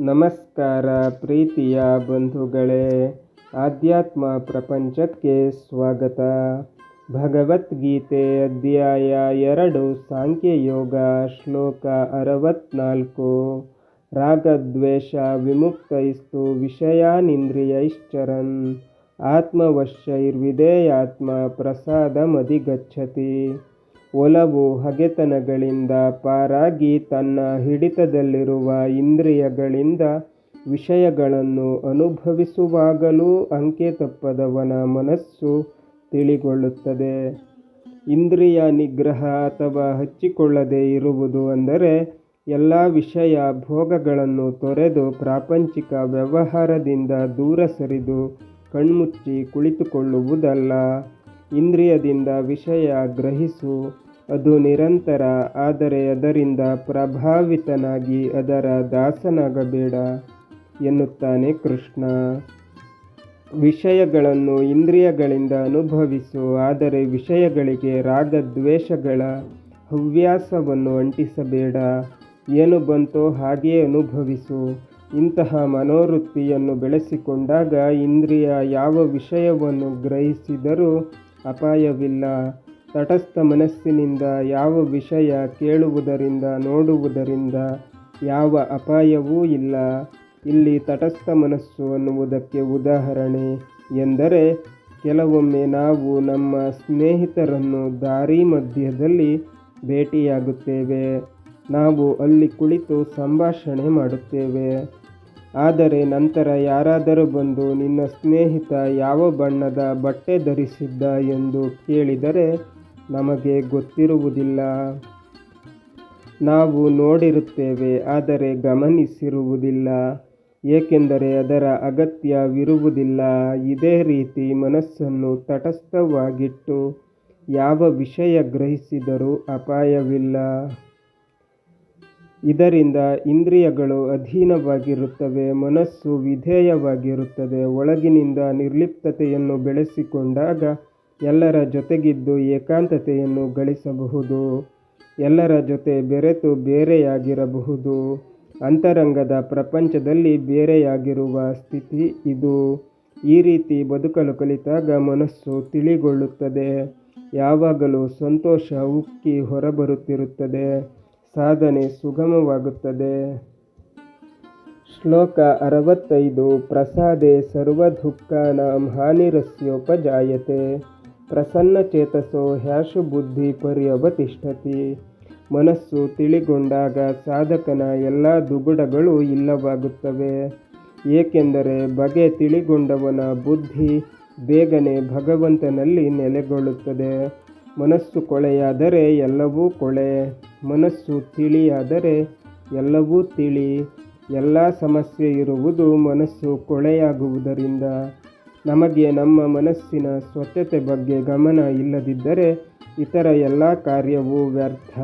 ನಮಸ್ಕಾರ ಪ್ರೀತಿಯ ಬಂಧುಗಳೇ, ಆಧ್ಯಾತ್ಮ ಪ್ರಪಂಚಕ್ಕೆ ಸ್ವಾಗತ. ಭಗವದ್ಗೀತೆ ಅಧ್ಯಾಯ ಎರಡು, ಸಾಂಖ್ಯಯೋಗ ಶ್ಲೋಕ ಅರವತ್ನಾಲ್ಕು. ರಾಗದ್ವೇಷ ವಿಮುಕ್ತೈಸ್ತು ವಿಷಯಾನಿಂದ್ರಿಯೈಶ್ಚರನ್. ಆತ್ಮವಶ್ಯೈರ್ವಿಧೇಯಾತ್ಮ ಪ್ರಸಾದಮಧಿಗಚ್ಚತಿ. ಒಲವು ಹಗೆತನಗಳಿಂದ ಪಾರಾಗಿ ತನ್ನ ಹಿಡಿತದಲ್ಲಿರುವ ಇಂದ್ರಿಯಗಳಿಂದ ವಿಷಯಗಳನ್ನು ಅನುಭವಿಸುವಾಗಲೂ ಅಂಕೆ ತಪ್ಪದವನ ಮನಸ್ಸು ತಿಳಿಗೊಳ್ಳುತ್ತದೆ. ಇಂದ್ರಿಯ ನಿಗ್ರಹ ಅಥವಾ ಹಚ್ಚಿಕೊಳ್ಳದೇ ಇರುವುದು ಅಂದರೆ ಎಲ್ಲ ವಿಷಯ ಭೋಗಗಳನ್ನು ತೊರೆದು ಪ್ರಾಪಂಚಿಕ ವ್ಯವಹಾರದಿಂದ ದೂರ ಸರಿದು ಕಣ್ಮುಚ್ಚಿ ಕುಳಿತುಕೊಳ್ಳುವುದಲ್ಲ. ಇಂದ್ರಿಯದಿಂದ ವಿಷಯ ಗ್ರಹಿಸು, ಅದು ನಿರಂತರ, ಆದರೆ ಅದರಿಂದ ಪ್ರಭಾವಿತನಾಗಿ ಅದರ ದಾಸನಾಗಬೇಡ, ಎನ್ನುತ್ತಾನೆ ಕೃಷ್ಣ. ವಿಷಯಗಳನ್ನು ಇಂದ್ರಿಯಗಳಿಂದ ಅನುಭವಿಸು, ಆದರೆ ವಿಷಯಗಳಿಗೆ ರಾಗದ್ವೇಷಗಳ ಹವ್ಯಾಸವನ್ನು ಅಂಟಿಸಬೇಡ. ಏನು ಬಂತೋ ಹಾಗೆಯೇ ಅನುಭವಿಸು. ಇಂತಹ ಮನೋವೃತ್ತಿಯನ್ನು ಬೆಳೆಸಿಕೊಂಡಾಗ ಇಂದ್ರಿಯ ಯಾವ ವಿಷಯವನ್ನು ಗ್ರಹಿಸಿದರೂ ಅಪಾಯವಿಲ್ಲ. ತಟಸ್ಥ ಮನಸ್ಸಿನಿಂದ ಯಾವ ವಿಷಯ ಕೇಳುವುದರಿಂದ ನೋಡುವುದರಿಂದ ಯಾವ ಅಪಾಯವೂ ಇಲ್ಲ. ಇಲ್ಲಿ ತಟಸ್ಥ ಮನಸ್ಸು ಅನ್ನುವುದಕ್ಕೆ ಉದಾಹರಣೆ ಎಂದರೆ, ಕೆಲವೊಮ್ಮೆ ನಾವು ನಮ್ಮ ಸ್ನೇಹಿತರನ್ನು ದಾರಿ ಮಧ್ಯದಲ್ಲಿ ಭೇಟಿಯಾಗುತ್ತೇವೆ. ನಾವು ಅಲ್ಲಿ ಕುಳಿತು ಸಂಭಾಷಣೆ ಮಾಡುತ್ತೇವೆ. ಆದರೆ ನಂತರ ಯಾರಾದರೂ ಬಂದು ನಿನ್ನ ಸ್ನೇಹಿತ ಯಾವ ಬಣ್ಣದ ಬಟ್ಟೆ ಧರಿಸಿದ್ದ ಎಂದು ಕೇಳಿದರೆ ನಮಗೆ ಗೊತ್ತಿರುವುದಿಲ್ಲ. ನಾವು ನೋಡಿರುತ್ತೇವೆ, ಆದರೆ ಗಮನಿಸಿರುವುದಿಲ್ಲ, ಏಕೆಂದರೆ ಅದರ ಅಗತ್ಯವಿರುವುದಿಲ್ಲ. ಇದೇ ರೀತಿ ಮನಸ್ಸನ್ನು ತಟಸ್ಥವಾಗಿಟ್ಟು ಯಾವ ವಿಷಯ ಗ್ರಹಿಸಿದರೂ ಅಪಾಯವಿಲ್ಲ. ಇದರಿಂದ ಇಂದ್ರಿಯಗಳು ಅಧೀನವಾಗಿರುತ್ತವೆ, ಮನಸ್ಸು ವಿಧೇಯವಾಗಿರುತ್ತದೆ. ಒಳಗಿನಿಂದ ನಿರ್ಲಿಪ್ತತೆಯನ್ನು ಬೆಳೆಸಿಕೊಂಡಾಗ ಎಲ್ಲರ ಜೊತೆಗಿದ್ದು ಏಕಾಂತತೆಯನ್ನು ಗಳಿಸಬಹುದು. ಎಲ್ಲರ ಜೊತೆ ಬೆರೆತು ಬೇರೆಯಾಗಿರಬಹುದು. ಅಂತರಂಗದ ಪ್ರಪಂಚದಲ್ಲಿ ಬೇರೆಯಾಗಿರುವ ಸ್ಥಿತಿ ಇದು. ಈ ರೀತಿ ಬದುಕಲು ಕಲಿತಾಗ ಮನಸ್ಸು ತಿಳಿಗೊಳ್ಳುತ್ತದೆ. ಯಾವಾಗಲೂ ಸಂತೋಷ ಉಕ್ಕಿ ಹೊರಬರುತ್ತಿರುತ್ತದೆ. ಸಾಧನೆ ಸುಗಮವಾಗುತ್ತದೆ. ಶ್ಲೋಕ ಅರವತ್ತೈದು, ಪ್ರಸಾದೆ ಸರ್ವದುಃಖಾನಾಂ ಹಾನಿರಸ್ಯೋಪಜಾಯತೆ ಪ್ರಸನ್ನಚೇತಸೋ ಹ್ಯಾಶು ಬುದ್ಧಿ ಪರ್ಯವತಿಷ್ಠತಿ. ಮನಸ್ಸು ತಿಳಿಗೊಂಡಾಗ ಸಾಧಕನ ಎಲ್ಲ ದುಗುಡಗಳು ಇಲ್ಲವಾಗುತ್ತವೆ. ಏಕೆಂದರೆ ಬಗೆ ತಿಳಿಗೊಂಡವನ ಬುದ್ಧಿ ಬೇಗನೆ ಭಗವಂತನಲ್ಲಿ ನೆಲೆಗೊಳ್ಳುತ್ತದೆ. ಮನಸ್ಸು ಕೊಳೆಯಾದರೆ ಎಲ್ಲವೂ ಕೊಳೆ. ಮನಸ್ಸು ತಿಳಿಯಾದರೆ ಎಲ್ಲವೂ ತಿಳಿ. ಎಲ್ಲ ಸಮಸ್ಯೆ ಇರುವುದು ಮನಸ್ಸು ಕೊಳೆಯಾಗುವುದರಿಂದ. ನಮಗೆ ನಮ್ಮ ಮನಸ್ಸಿನ ಸ್ವಚ್ಛತೆ ಬಗ್ಗೆ ಗಮನ ಇಲ್ಲದಿದ್ದರೆ ಇತರ ಎಲ್ಲ ಕಾರ್ಯವೂ ವ್ಯರ್ಥ.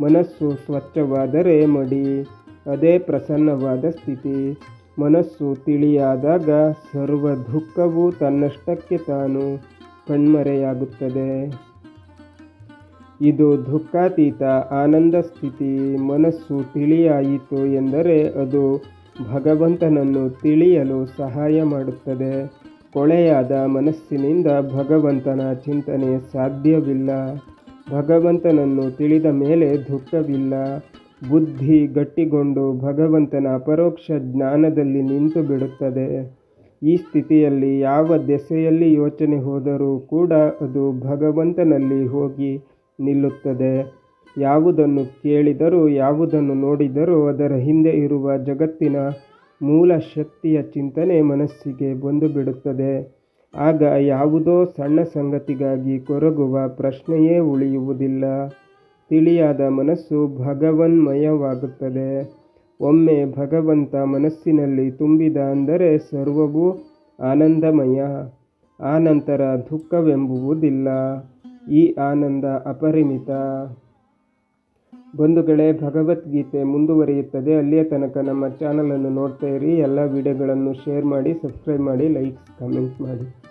ಮನಸ್ಸು ಸ್ವಚ್ಛವಾದರೆ ಮಡಿ. ಅದೇ ಪ್ರಸನ್ನವಾದ ಸ್ಥಿತಿ. ಮನಸ್ಸು ತಿಳಿಯಾದಾಗ ಸರ್ವ ದುಃಖವೂ ತನ್ನಷ್ಟಕ್ಕೆ ತಾನು ಕಣ್ಮರೆಯಾಗುತ್ತದೆ. ಇದು ದುಃಖಾತೀತ ಆನಂದ ಸ್ಥಿತಿ ಮನಸ್ಸು ತಿಳಿಯಾಯಿತು ಎಂದರೆ ಅದು ಭಗವಂತನನ್ನು ತಿಳಿಯಲು ಸಹಾಯ ಮಾಡುತ್ತದೆ. ಕೊಳೆಯಾದ ಮನಸ್ಸಿನಿಂದ ಭಗವಂತನ ಚಿಂತನೆ ಸಾಧ್ಯವಿಲ್ಲ. ಭಗವಂತನನ್ನು ತಿಳಿದ ಮೇಲೆ ದುಃಖವಿಲ್ಲ. ಬುದ್ಧಿ ಗಟ್ಟಿಗೊಂಡು ಭಗವಂತನ ಅಪರೋಕ್ಷ ಜ್ಞಾನದಲ್ಲಿ ನಿಂತು ಬಿಡುತ್ತದೆ. ಈ ಸ್ಥಿತಿಯಲ್ಲಿ ಯಾವ ದೆಸೆಯಲ್ಲಿ ಯೋಚನೆ ಹೋದರೂ ಕೂಡ ಅದು ಭಗವಂತನಲ್ಲಿ ಹೋಗಿ ನಿಲ್ಲುತ್ತದೆ. ಯಾವುದನ್ನು ಕೇಳಿದರೂ ಯಾವುದನ್ನು ನೋಡಿದರೂ ಅದರ ಹಿಂದೆ ಇರುವ ಜಗತ್ತಿನ ಮೂಲ ಶಕ್ತಿಯ ಚಿಂತನೆ ಮನಸ್ಸಿಗೆ ಬಂದು ಬಿಡುತ್ತದೆ ಆಗ ಯಾವುದೋ ಸಣ್ಣ ಸಂಗತಿಗಾಗಿ ಕೊರಗುವ ಪ್ರಶ್ನೆಯೇ ಉಳಿಯುವುದಿಲ್ಲ. ತಿಳಿಯಾದ ಮನಸ್ಸು ಭಗವನ್ಮಯವಾಗುತ್ತದೆ. ಒಮ್ಮೆ ಭಗವಂತ ಮನಸ್ಸಿನಲ್ಲಿ ತುಂಬಿದ ಅಂದರೆ ಸರ್ವವೂ ಆನಂದಮಯ. ಆನಂತರ ದುಃಖವೆಂಬುವುದಿಲ್ಲ. ಈ ಆನಂದ ಅಪರಿಮಿತ. ಬಂಧುಗಳೇ, ಭಗವದ್ಗೀತೆ ಮುಂದುವರಿಯುತ್ತದೆ. ಅಲ್ಲಿಯ ತನಕ ನಮ್ಮ ಚಾನಲನ್ನು ನೋಡ್ತಾ ಇರಿ. ಎಲ್ಲ ವಿಡಿಯೋಗಳನ್ನು ಶೇರ್ ಮಾಡಿ, ಸಬ್ಸ್ಕ್ರೈಬ್ ಮಾಡಿ, ಲೈಕ್ಸ್, ಕಮೆಂಟ್ ಮಾಡಿ.